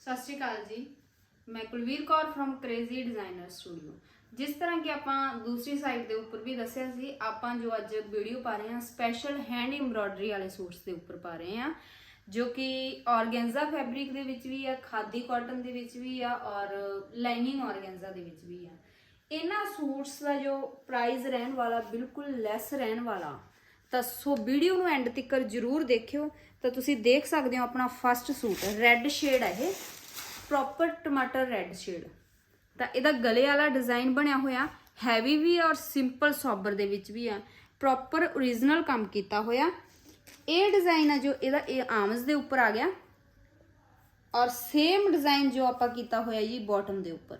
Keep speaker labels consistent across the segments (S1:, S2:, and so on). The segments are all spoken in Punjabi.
S1: ਸਤਿ ਸ਼੍ਰੀ ਅਕਾਲ ਜੀ। ਮੈਂ Kulvir Kaur firm crazy designer studio ਜਿਸ ਤਰ੍ਹਾਂ ਕਿ ਆਪਾਂ ਦੂਸਰੀ ਸਾਈਡ ਦੇ ਉੱਪਰ ਵੀ ਦੱਸਿਆ ਸੀ, ਆਪਾਂ ਜੋ ਅੱਜ ਵੀਡੀਓ ਪਾ ਰਹੇ ਹਾਂ ਸਪੈਸ਼ਲ ਹੈਂਡ ਐਮਬ੍ਰੋਇਡਰੀ ਵਾਲੇ ਸੂਟਸ ਦੇ ਉੱਪਰ ਪਾ ਰਹੇ ਹਾਂ, ਜੋ ਕਿ ਔਰਗੈਂਜਾ ਫੈਬਰਿਕ ਦੇ ਵਿੱਚ ਵੀ ਆ, ਖਾਦੀ ਕਾਟਨ ਦੇ ਵਿੱਚ ਵੀ ਆ ਔਰ ਲਾਈਨਿੰਗ ਔਰਗੈਂਜਾ ਦੇ ਵਿੱਚ ਵੀ ਆ। ਇਹਨਾਂ ਸੂਟਸ ਦਾ ਜੋ ਪ੍ਰਾਈਸ ਰਹਿਣ ਵਾਲਾ, ਬਿਲਕੁਲ ਲੈਸ ਰਹਿਣ ਵਾਲਾ ਤਾਂ ਸੋ ਵੀਡੀਓ ਨੂੰ ਐਂਡ ਤੱਕ ਜਰੂਰ ਦੇਖਿਓ। ਤਾਂ ਤੁਸੀਂ ਦੇਖ ਸਕਦੇ ਹੋ ਆਪਣਾ ਫਰਸਟ ਸੂਟ ਰੈੱਡ ਸ਼ੇਡ ਹੈ ਇਹ। ਪ੍ਰੋਪਰ ਟਮਾਟਰ ਰੈੱਡ ਸ਼ੇਡ ਤਾਂ ਇਹਦਾ ਗਲੇ ਵਾਲਾ ਡਿਜ਼ਾਈਨ ਬਣਿਆ ਹੋਇਆ ਹੈਵੀ ਵੀ ਔਰ ਸਿੰਪਲ ਸੋਬਰ ਦੇ ਵਿੱਚ ਵੀ ਆ। ਪ੍ਰੋਪਰ origignal ਕੰਮ ਕੀਤਾ ਹੋਇਆ। ਇਹ ਡਿਜ਼ਾਈਨ ਆ ਜੋ ਇਹਦਾ, ਇਹ ਆਰਮਸ ਦੇ ਉੱਪਰ ਆ ਗਿਆ। ਔਰ ਸੇਮ ਡਿਜ਼ਾਈਨ ਜੋ ਆਪਾਂ ਕੀਤਾ ਹੋਇਆ ਜੀ ਬਾਟਮ ਦੇ ਉੱਪਰ।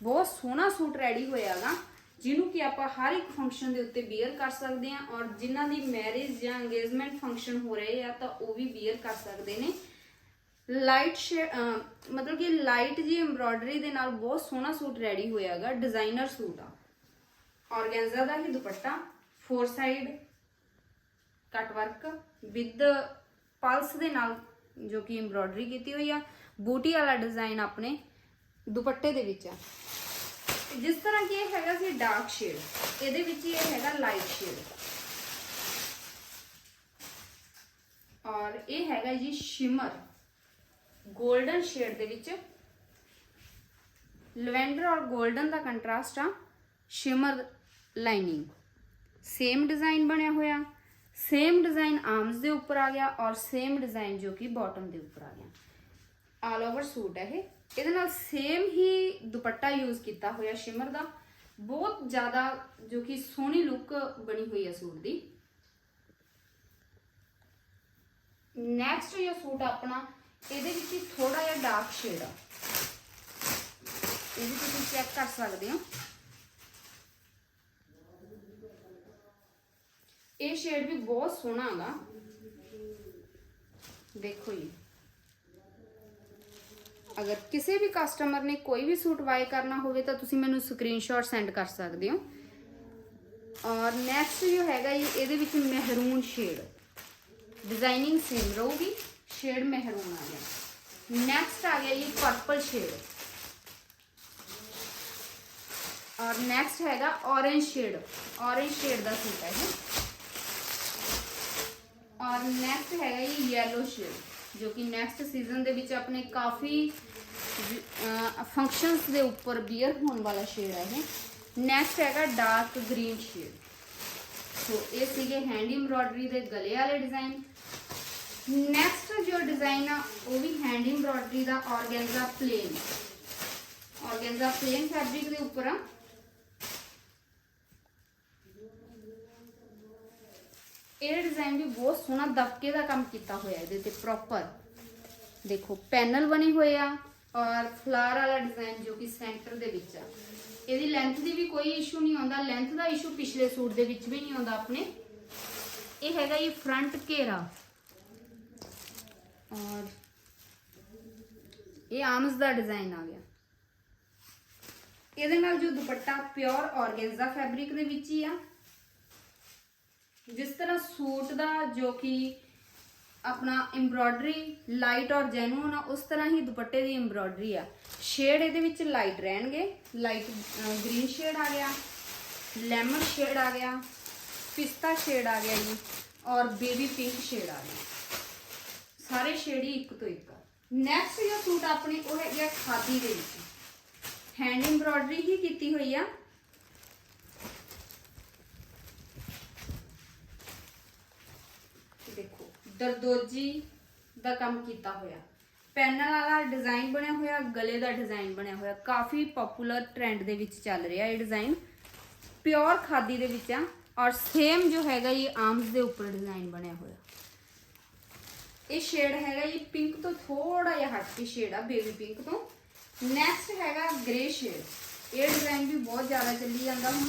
S1: ਬਹੁਤ ਸੋਹਣਾ ਸੂਟ ਰੈਡੀ ਹੋਇਆਗਾ ਜਿਹਨੂੰ ਕਿ ਆਪਾਂ ਹਰ ਇੱਕ ਫੰਕਸ਼ਨ ਦੇ ਉੱਤੇ ਵੇਅਰ ਕਰ ਸਕਦੇ ਹਾਂ ਔਰ ਜਿਨ੍ਹਾਂ ਦੀ ਮੈਰਿਜ ਜਾਂ ਇੰਗੇਜਮੈਂਟ ਫੰਕਸ਼ਨ ਹੋ ਰਹੇ ਆ ਤਾਂ ਉਹ ਵੀ ਵੇਅਰ ਕਰ ਸਕਦੇ ਨੇ। ਲਾਈਟ ਮਤਲਬ ਕਿ ਲਾਈਟ ਜੀ ਐਮਬ੍ਰੋਇਡਰੀ ਦੇ ਨਾਲ ਬਹੁਤ ਸੋਹਣਾ ਸੂਟ ਰੈਡੀ ਹੋਇਆਗਾ ਡਿਜ਼ਾਈਨਰ ਸੂਟ ਆ। ਔਰਗੈਂਜ਼ਾ ਦਾ ਹੀ ਦੁਪੱਟਾ four side cut work with plus ਦੇ ਨਾਲ ਜੋ ਕਿ ਐਮਬ੍ਰੋਇਡਰੀ ਕੀਤੀ ਹੋਈ ਆ। ਬੂਟੀ ਵਾਲਾ ਡਿਜ਼ਾਈਨ ਆਪਣੇ ਦੁਪੱਟੇ ਦੇ ਵਿੱਚ ਆ। ਜਿਸ ਤਰ੍ਹਾਂ ਕਿ ਇਹ ਹੈਗਾ ਸੀ ਡਾਰਕ ਸ਼ੇਡ ਇਹਦੇ ਵਿੱਚ ਹੀ ਇਹ ਹੈਗਾ ਲਾਈਟ ਸ਼ੇਡ ਔਰ ਇਹ ਹੈਗਾ ਜੀ ਸ਼ਿਮਰ 골ਡਨ ਸ਼ੇਡ ਦੇ ਵਿੱਚ। ਲਵੈਂਡਰ ਔਰ 골ਡਨ ਦਾ ਕੰਟਰਾਸਟ ਆ ਸ਼ਿਮਰ ਲਾਈਨਿੰਗ ਸੇਮ ਡਿਜ਼ਾਈਨ ਬਣਿਆ ਹੋਇਆ ਸੇਮ ਡਿਜ਼ਾਈਨ ਆਰਮਸ ਦੇ ਉੱਪਰ ਆ ਗਿਆ ਔਰ ਸੇਮ ਡਿਜ਼ਾਈਨ ਜੋ ਕਿ ਬਾਟਮ ਦੇ ਉੱਪਰ ਆ ਗਿਆ। ਆਲ ਓਵਰ ਸੂਟ ਹੈ ਇਹ। ਇਹਦੇ ਨਾਲ ਸੇਮ ਹੀ ਦੁਪੱਟਾ ਯੂਜ਼ ਕੀਤਾ ਹੋਇਆ ਸ਼ਿਮਰ ਦਾ। ਬਹੁਤ ਜ਼ਿਆਦਾ ਜੋ ਕਿ ਸੋਹਣੀ ਲੁੱਕ ਬਣੀ ਹੋਈ ਹੈ ਸੂਟ ਦੀ। ਨੈਕਸਟ ਜੋ ਸੂਟ ਆਪਣਾ, ਇਹਦੇ ਵਿੱਚ ਹੀ ਥੋੜਾ ਜਿਹਾ ਡਾਰਕ ਸ਼ੇਡ ਆ। ਇਹ ਵੀ ਤੁਸੀਂ ਚੈੱਕ ਕਰ ਸਕਦੇ ਹੋ। ਇਹ ਸ਼ੇਡ ਵੀ ਬਹੁਤ ਸੋਹਣਾ ਹੈਗਾ। ਦੇਖੋ ਜੀ। ਅਗਰ ਕਿਸੇ ਵੀ ਕਸਟਮਰ ਨੇ ਕੋਈ ਵੀ ਸੂਟ ਬਾਏ ਕਰਨਾ ਹੋਵੇ ਤਾਂ ਤੁਸੀਂ ਮੈਨੂੰ ਸਕਰੀਨਸ਼ਾਟ ਸੈਂਡ ਕਰ ਸਕਦੇ ਹੋ ਔਰ ਨੈਕਸਟ ਜੋ ਹੈਗਾ ਜੀ ਇਹਦੇ ਵਿੱਚ ਮਹਿਰੂਨ ਸ਼ੇਡ ਡਿਜ਼ਾਈਨਿੰਗ ਸੇਮ ਰਹੂਗੀ ਸ਼ੇਡ ਮਹਿਰੂਨ ਆ ਗਿਆ ਨੈਕਸਟ ਆ ਗਿਆ ਜੀ ਪਰਪਲ ਸ਼ੇਡ ਔਰ ਨੈਕਸਟ ਹੈਗਾ orange ਸ਼ੇਡ orange ਸ਼ੇਡ ਦਾ ਸੂਟ ਹੈ ਇਹ ਔਰ ਨੈਕਸਟ ਹੈਗਾ ਜੀ yellow ਸ਼ੇਡ ਜੋ ਕਿ ਨੈਕਸਟ ਸੀਜ਼ਨ ਦੇ ਵਿੱਚ ਆਪਣੇ ਕਾਫੀ ਫੰਕਸ਼ਨਸ ਦੇ ਉੱਪਰ ਬੀਅਰ ਹੋਣ ਵਾਲਾ ਸ਼ੇਡ ਹੈ ਇਹ। ਨੈਕਸਟ ਹੈਗਾ ਡਾਰਕ ਗ੍ਰੀਨ ਸ਼ੇਡ ਸੋ ਇਹ ਸੀਗੇ ਹੈਂਡ ਐਮਬ੍ਰੋਇਡਰੀ ਦੇ ਗਲੇ ਵਾਲੇ ਡਿਜ਼ਾਈਨ ਨੈਕਸਟ ਜੋ ਡਿਜ਼ਾਈਨ ਆ, ਉਹ ਵੀ ਹੈਂਡ ਐਮਬ੍ਰੋਇਡਰੀ ਦਾ organza plain organza plain fabric ਦੇ ਉੱਪਰ ਆ। ਇਹ ਡਿਜ਼ਾਈਨ ਵੀ ਬਹੁਤ ਸੋਹਣਾ ਦਬਕੇ ਦਾ ਕੰਮ ਕੀਤਾ ਹੋਇਆ ਇਹਦੇ ਤੇ ਪ੍ਰੋਪਰ ਦੇਖੋ, ਪੈਨਲ ਬਣੇ ਹੋਏ ਆ ਔਰ ਫਲਾਰ ਵਾਲਾ ਡਿਜ਼ਾਈਨ ਜੋ ਕਿ ਸੈਂਟਰ ਦੇ ਵਿੱਚ ਆ। ਇਹਦੀ ਲੈਂਥ ਦੀ ਵੀ ਕੋਈ ਇਸ਼ੂ ਨਹੀਂ ਆਉਂਦਾ। ਲੈਂਥ ਦਾ ਇਸ਼ੂ ਪਿਛਲੇ ਸੂਟ ਦੇ ਵਿੱਚ ਵੀ ਨਹੀਂ ਆਉਂਦਾ ਆਪਣੇ। ਇਹ ਹੈਗਾ ਇਹ ਫਰੰਟ ਘੇਰਾ। ਔਰ ਇਹ ਆਰਮਸ ਦਾ ਡਿਜ਼ਾਈਨ ਆ ਗਿਆ। ਇਹਦੇ ਨਾਲ ਜੋ ਦੁਪੱਟਾ ਪਿਓਰ ਆਰਗੈਂਜ਼ਾ ਫੈਬਰਿਕ ਦੇ ਵਿੱਚ ਹੀ ਆ। ਸੂਟ ਦਾ ਜੋ ਕਿ ਆਪਣਾ ਐਮਬ੍ਰੋਇਡਰੀ ਲਾਈਟ ਔਰ ਜੈਨੂਨ ਆ, ਉਸ ਤਰ੍ਹਾਂ ਹੀ ਦੁਪੱਟੇ ਦੀ ਐਮਬ੍ਰੋਇਡਰੀ ਆ। ਸ਼ੇਡ ਇਹਦੇ ਵਿੱਚ ਲਾਈਟ ਰਹਿਣਗੇ। ਲਾਈਟ ਗ੍ਰੀਨ ਸ਼ੇਡ ਆ ਗਿਆ ਲੈਮਨ ਸ਼ੇਡ ਆ ਗਿਆ, ਪਿਸਤਾ ਸ਼ੇਡ ਆ ਗਿਆ ਜੀ, ਔਰ ਬੇਬੀ ਪਿੰਕ ਸ਼ੇਡ ਆ ਗਿਆ। ਸਾਰੇ ਸ਼ੇਡ ਹੀ ਇੱਕ ਤੋਂ ਇੱਕ ਨੈਕਸਟ ਜੋ ਸੂਟ ਆਪਣੇ ਉਹ ਹੈਗਾ ਖਾਦੀ ਦੇ ਵਿੱਚ। ਹੈਂਡ ਐਮਬ੍ਰੋਇਡਰੀ ਹੀ ਕੀਤੀ ਹੋਈ ਆ ਦੇਖੋ ਦਰਦੋਜੀ ਦਾ ਕੰਮ ਕੀਤਾ ਹੋਇਆ। ਪੈਨਲ ਵਾਲਾ ਡਿਜ਼ਾਈਨ ਬਣਿਆ ਹੋਇਆ, ਗਲੇ ਦਾ ਡਿਜ਼ਾਈਨ ਬਣਿਆ ਹੋਇਆ। ਕਾਫੀ ਪਪੂਲਰ ਟ੍ਰੈਂਡ ਦੇ ਵਿੱਚ ਚੱਲ ਰਿਹਾ ਇਹ ਡਿਜ਼ਾਈਨ ਪਿਓਰ ਖਾਦੀ ਦੇ ਵਿੱਚ ਆ ਔਰ ਸੇਮ ਜੋ ਹੈਗਾ ਇਹ ਆਰਮਸ ਦੇ ਉੱਪਰ ਡਿਜ਼ਾਈਨ ਬਣਿਆ ਹੋਇਆ। ਇਹ ਸ਼ੇਡ ਹੈਗਾ ਇਹ ਪਿੰਕ ਤੋਂ ਥੋੜਾ ਜਿਹਾ ਹਟ ਕੇ ਸ਼ੇਡ ਆ ਬੇਬੀ ਪਿੰਕ ਤੋਂ। ਨੈਕਸਟ ਹੈਗਾ ਗ੍ਰੇ ਸ਼ੇਡ ਇਹ ਡਿਜ਼ਾਈਨ ਵੀ ਬਹੁਤ ਜ਼ਿਆਦਾ ਚੱਲੀ ਜਾਂਦਾ ਹੁਣ।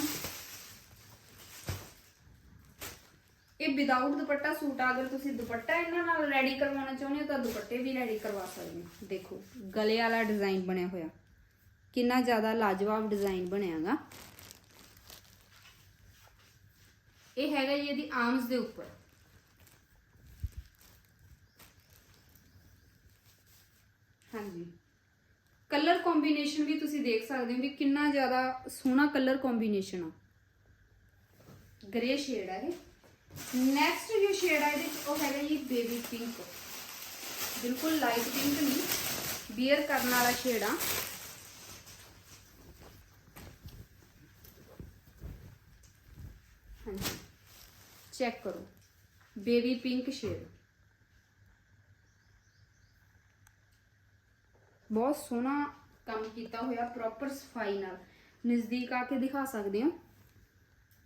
S1: ਇਹ ਵਿਦਆਊਟ ਦੁਪੱਟਾ ਸੂਟ ਆ, ਅਗਰ ਤੁਸੀਂ ਦੁਪੱਟਾ ਇਹਨਾਂ ਨਾਲ ਰੈਡੀ ਕਰਵਾਉਣਾ ਚਾਹੁੰਦੇ ਹੋ ਤਾਂ ਦੁਪੱਟੇ ਵੀ ਰੈਡੀ ਕਰਵਾ ਸਕਦੇ ਹੋ। ਦੇਖੋ, ਗਲੇ ਵਾਲਾ ਡਿਜ਼ਾਈਨ ਬਣਿਆ ਹੋਇਆ। ਕਿੰਨਾ ਜ਼ਿਆਦਾ ਲਾਜਵਾਬ ਡਿਜ਼ਾਈਨ ਬਣਿਆਗਾ। ਇਹ ਹੈਗਾ ਜੀ ਇਹਦੀ ਆਰਮਸ ਦੇ ਉੱਪਰ। ਹਾਂਜੀ। ਕਲਰ ਕੰਬੀਨੇਸ਼ਨ ਵੀ ਤੁਸੀਂ ਦੇਖ ਸਕਦੇ ਹੋ ਵੀ ਕਿੰਨਾ ਜ਼ਿਆਦਾ ਸੋਹਣਾ ਕਲਰ ਕੰਬੀਨੇਸ਼ਨ ਆ। ਗ੍ਰੇ ਸ਼ੇਡ ਆ ਇਹ। ਨੈਕਸਟ ਜੋ ਸ਼ੇਡ ਆ ਇਹਦੇ ਚ ਉਹ ਹੈਗਾ ਜੀ ਬੇਬੀ ਪਿੰਕ ਬਿਲਕੁਲ ਲਾਈਟ ਪਿੰਕ ਨਹੀਂ ਬੀਅਰ ਕਰਨ ਵਾਲਾ ਸ਼ੇਡ ਆ ਹਾਂਜੀ ਚੈੱਕ ਕਰੋ ਬੇਬੀ ਪਿੰਕ ਸ਼ੇਡ ਬਹੁਤ ਸੋਹਣਾ ਕੰਮ ਕੀਤਾ ਹੋਇਆ ਪ੍ਰੋਪਰ ਸਫ਼ਾਈ ਨਾਲ ਨਜ਼ਦੀਕ ਆ ਕੇ ਦਿਖਾ ਸਕਦੇ ਹੋ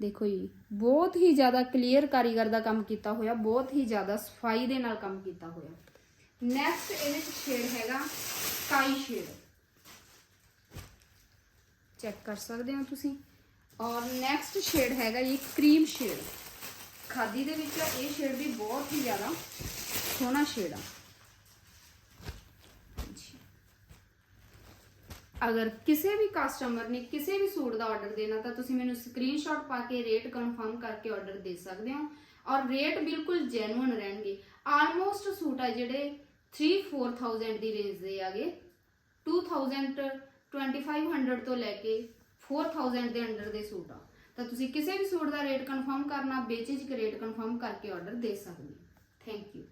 S1: ਦੇਖੋ ਜੀ, ਬਹੁਤ ਹੀ ਜ਼ਿਆਦਾ ਕਲੀਅਰ ਕਾਰੀਗਰ ਦਾ ਕੰਮ ਕੀਤਾ ਹੋਇਆ, ਬਹੁਤ ਹੀ ਜ਼ਿਆਦਾ ਸਫ਼ਾਈ ਦੇ ਨਾਲ ਕੰਮ ਕੀਤਾ ਹੋਇਆ। ਨੈਕਸਟ ਇਹਦੇ ਵਿੱਚ ਸ਼ੇਡ ਹੈਗਾ ਸਕਾਈ ਸ਼ੇਡ ਚੈੱਕ ਕਰ ਸਕਦੇ ਹੋ ਤੁਸੀਂ? ਔਰ ਨੈਕਸਟ ਸ਼ੇਡ ਹੈਗਾ ਜੀ ਕਰੀਮ ਸ਼ੇਡ ਖਾਦੀ ਦੇ ਵਿੱਚ ਇਹ ਸ਼ੇਡ ਵੀ ਬਹੁਤ ਹੀ ਜ਼ਿਆਦਾ ਸੋਹਣਾ ਸ਼ੇਡ ਆ ਜੀ। ਅਗਰ ਕਿਸੇ ਵੀ ਕਸਟਮਰ ਨੇ ਕਿਸੇ ਵੀ ਸੂਟ ਦਾ ਆਰਡਰ ਦੇਣਾ, ਤਾਂ ਤੁਸੀਂ ਮੈਨੂੰ ਸਕਰੀਨਸ਼ਾਟ ਪਾ ਕੇ ਰੇਟ ਕਨਫਰਮ ਕਰਕੇ ਆਰਡਰ ਦੇ ਸਕਦੇ ਹੋ ਔਰ ਰੇਟ ਬਿਲਕੁਲ ਜੈਨੂਇਨ ਰਹਿਣਗੇ। ਆਲਮੋਸਟ ਸੂਟ ਆ ਜਿਹੜੇ 3-4000 ਦੀ ਰੇਂਜ ਦੇ ਆਗੇ 2000 2500 ਤੋਂ ਲੈ ਕੇ 4000 ਦੇ ਅੰਡਰ ਦੇ ਸੂਟ ਆ। ਤਾਂ ਤੁਸੀਂ ਕਿਸੇ ਵੀ ਸੂਟ ਦਾ ਰੇਟ ਕਨਫਰਮ ਕਰਨਾ, ਬੇਚਿਜਕ ਰੇਟ ਕਨਫਰਮ ਕਰਕੇ ਆਰਡਰ ਦੇ ਸਕਦੇ ਹੋ। Thank you